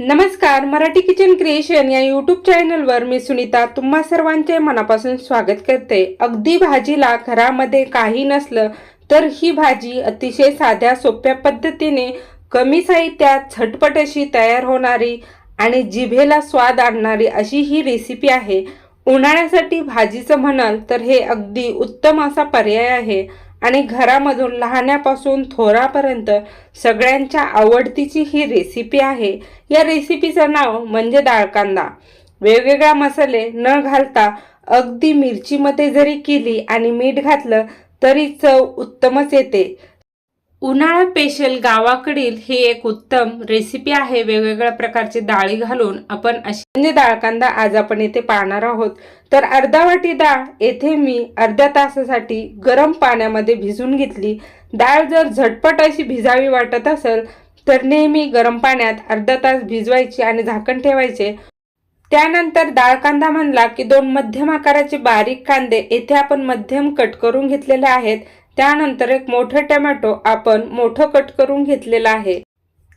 नमस्कार Marathi kitchen creation या YouTube चॅनलवर मी सुनीता तुम्हा सर्वांचे मनापासून स्वागत करते. अगदी भाजीला घरामध्ये काही नसलं तर ही भाजी अतिशय साध्या सोप्या पद्धतीने कमी साहित्यात झटपट अशी तयार होणारी आणि जिभेला स्वाद आणणारी अशी ही रेसिपी आहे. उन्हाळ्यासाठी भाजीचं म्हणाल तर हे अगदी उत्तम असा पर्याय आहे. आणि घरामधून लहानापासून थोरापर्यंत सगळ्यांच्या आवडतीची ही रेसिपी आहे. या रेसिपीचं नाव म्हणजे डाळ कांदा वेगवेगळ्या मसाले न घालता अगदी मिरचीमध्ये जरी केली आणि मीठ घातलं तरी चव उत्तमच येते. उन्हाळा स्पेशल गावाकडील ही एक उत्तम रेसिपी आहे. वेगवेगळ्या प्रकारची डाळी घालून आपण अशी म्हणजे डाळ कांदा आज आपण येथे पाहणार आहोत. तर अर्धा वाटी डाळ येथे मी अर्ध्या तासासाठी गरम पाण्यामध्ये भिजून घेतली. डाळ जर झटपट अशी भिजावी वाटत असेल तर नेहमी गरम पाण्यात अर्धा तास भिजवायची आणि झाकण ठेवायचे. त्यानंतर डाळ कांदा म्हणला की दोन मध्यम आकाराचे बारीक कांदे येथे आपण मध्यम कट करून घेतलेले आहेत. त्यानंतर एक मोठं टमॅटो आपण मोठं कट करून घेतलेलं आहे.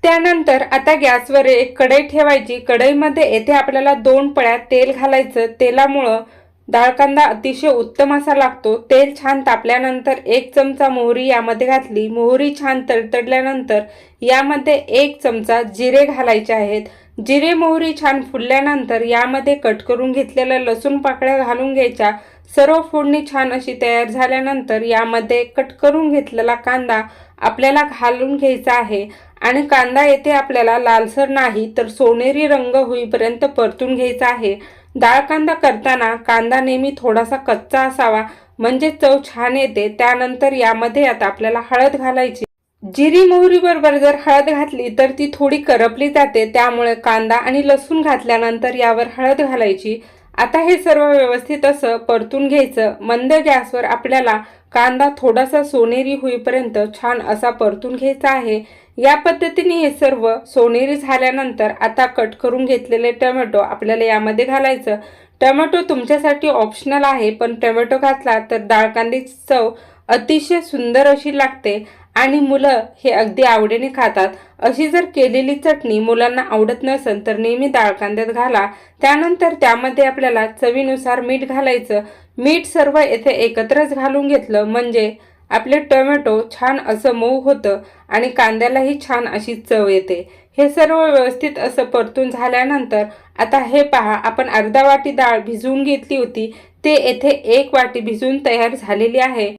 त्यानंतर आता गॅसवर एक कढई ठेवायची. कढईमध्ये येथे आपल्याला दोन पळ्या तेल घालायचं. तेलामुळं डाळ कांदा अतिशय उत्तम असा लागतो. तेल छान तापल्यानंतर एक चमचा मोहरी यामध्ये घातली. मोहरी छान तडतडल्यानंतर यामध्ये एक चमचा जिरे घालायचे आहेत. जिरे मोहरी छान फुलल्यानंतर यामध्ये कट करून घेतलेल्या लसूण पाकळ्या घालून घ्यायच्या. सर्व फोडणी छान अशी तयार झाल्यानंतर यामध्ये कट करून घेतलेला कांदा आपल्याला घालून घ्यायचा आहे. आणि कांदा येथे आपल्याला लालसर नाही तर सोनेरी रंग होईपर्यंत परतून घ्यायचा आहे. डाळ कांदा करताना कांदा नेहमी थोडासा कच्चा असावा म्हणजे चव छान येते. त्यानंतर यामध्ये आता आपल्याला हळद घालायची. जिरी मोहरी बरोबर जर हळद घातली तर ती थोडी करपली जाते. त्यामुळे कांदा आणि लसूण घातल्यानंतर यावर हळद घालायची. आता हे सर्व व्यवस्थित असं परतून घ्यायचं. मंद गॅसवर आपल्याला कांदा थोडासा सोनेरी होईपर्यंत छान असा परतून घ्यायचा आहे. या पद्धतीने हे सर्व सोनेरी झाल्यानंतर आता कट करून घेतलेले टोमॅटो आपल्याला यामध्ये घालायचं. टोमॅटो तुमच्यासाठी ऑप्शनल आहे पण टोमॅटो घातला तर डाळ कांदी चव अतिशय सुंदर अशी लागते आणि मुलं हे अगदी आवडीने खातात. अशी जर केलेली चटणी मुलांना आवडत नसेल तर नेहमी डाळ कांद्यात घाला. त्यानंतर त्यामध्ये आपल्याला चवीनुसार मीठ घालायचं. मीठ सर्व येथे एकत्रच घालून घेतलं म्हणजे आपले टोमॅटो छान असं मऊ होतं आणि कांद्यालाही छान अशी चव येते. हे सर्व व्यवस्थित असं परतून झाल्यानंतर आता हे पहा आपण अर्धा वाटी डाळ भिजवून घेतली होती. ते येथे एक वाटी भिजून तयार झालेली आहे.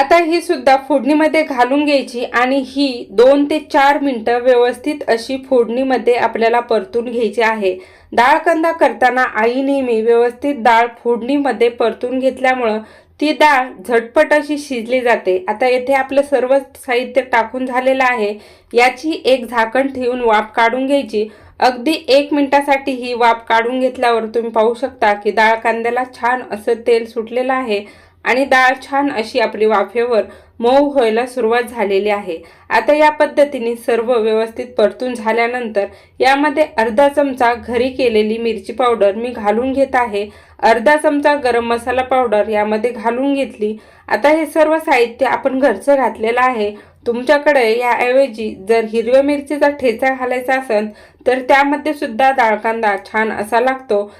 आता ही सुद्धा फोडणीमध्ये घालून घ्यायची आणि ही दोन ते चार मिनटं व्यवस्थित अशी फोडणीमध्ये आपल्याला परतून घ्यायची आहे. डाळ कांदा करताना आई नेहमी व्यवस्थित डाळ फोडणीमध्ये परतून घेतल्यामुळं ती डाळ झटपट अशी शिजली जाते. आता येथे आपलं सर्व साहित्य टाकून झालेलं आहे. याची एक झाकण ठेवून वाफ काढून घ्यायची. अगदी एक मिनिटासाठी ही वाफ काढून घेतल्यावर तुम्ही पाहू शकता की डाळ कांद्याला छान असं तेल सुटलेलं आहे. आणि डाळ छान अशी आपली वाफेवर मऊ व्हायला सुरुवात झालेली आहे. आता या पद्धतीने सर्व व्यवस्थित परतून झाल्यानंतर यामध्ये अर्धा चमचा घरी केलेली मिरची पावडर मी घालून घेत आहे. अर्धा चमचा गरम मसाला पावडर यामध्ये घालून घेतली. आता हे सर्व साहित्य आपण घरचं घातलेलं आहे. तुमच्याकडे याऐवजी जर हिरव्या मिरचीचा ठेचा घालायचा असेल तर त्यामध्ये सुद्धा डाळ कांदा छान असा लागतो.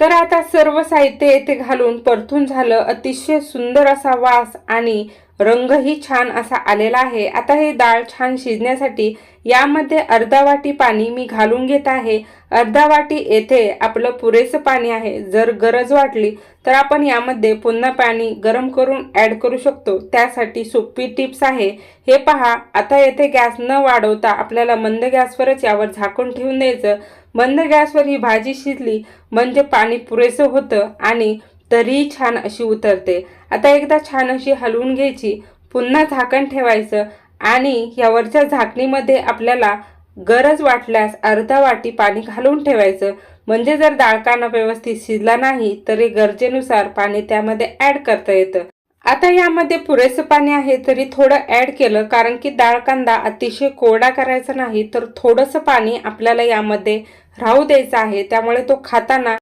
तर आता सर्व साहित्य येथे घालून परतून झालं. अतिशय सुंदर असा वास आणि रंगही छान असा आलेला आहे. आता हे डाळ छान शिजण्यासाठी यामध्ये अर्धा वाटी पाणी मी घालून घेत आहे. अर्धा वाटी येथे आपलं पुरेसं पाणी आहे. जर गरज वाटली तर आपण यामध्ये पुन्हा पाणी गरम करून ॲड करू शकतो. त्यासाठी सोपी टिप्स आहे. हे पहा आता येथे गॅस न वाढवता आपल्याला मंद गॅसवरच यावर झाकून ठेवून द्यायचं. मंद गॅसवर ही भाजी शिजली म्हणजे पाणी पुरेसं होतं आणि तरीही छान अशी उतरते. आता एकदा छान अशी हलवून घ्यायची पुन्हा झाकण ठेवायचं आणि यावरच्या झाकणीमध्ये आपल्याला गरज वाटल्यास अर्धा वाटी पाणी घालून ठेवायचं. म्हणजे जर डाळकाना व्यवस्थित शिजला नाही तरी गरजेनुसार पाणी त्यामध्ये ॲड करता येतं. आता यामध्ये पुरेसं पाणी आहे तरी थोडं ॲड केलं कारण की डाळ कांदा अतिशय कोरडा करायचा नाही तर थोडंसं पाणी आपल्याला यामध्ये राहू द्यायचा आहे. त्यामुळे तो खाताना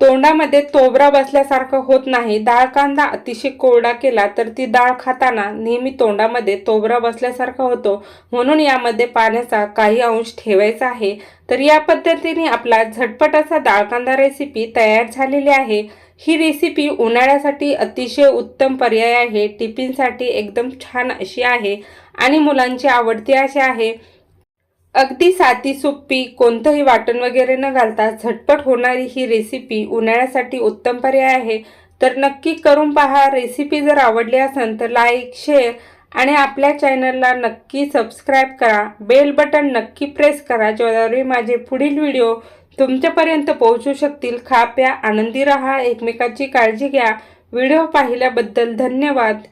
तोंडामध्ये तोबरा बसल्यासारखं होत नाही. डाळ कांदा अतिशय कोरडा केला तर ती डाळ खाताना नेहमी तोंडामध्ये तोबरा बसल्यासारखा होतो. म्हणून यामध्ये पाण्याचा काही अंश ठेवायचा आहे. तर या पद्धतीने आपला झटपट असा डाळ कांदा रेसिपी तयार झालेली आहे. ही रेसिपी उन्हाळ्यासाठी अतिशय उत्तम पर्याय आहे. टिफिनसाठी एकदम छान अशी आहे. आणि मुलांची आवडती अशी आहे. अगदी साधी सोपी कोणतंही वाटण वगैरे न घालता झटपट होणारी ही रेसिपी उन्हाळ्यासाठी उत्तम पर्याय आहे. तर नक्की करून पहा रेसिपी जर आवडली असेल तर लाईक शेअर आणि आपल्या चॅनलला नक्की सबस्क्राईब करा. बेल बटन नक्की प्रेस करा ज्याद्वारे माझे पुढील व्हिडिओ तुमच्यापर्यंत पोहोचू शकतील. खा प्या आनंदी रहा एकमेकाची काळजी घ्या. व्हिडिओ पाहिल्याबद्दल धन्यवाद.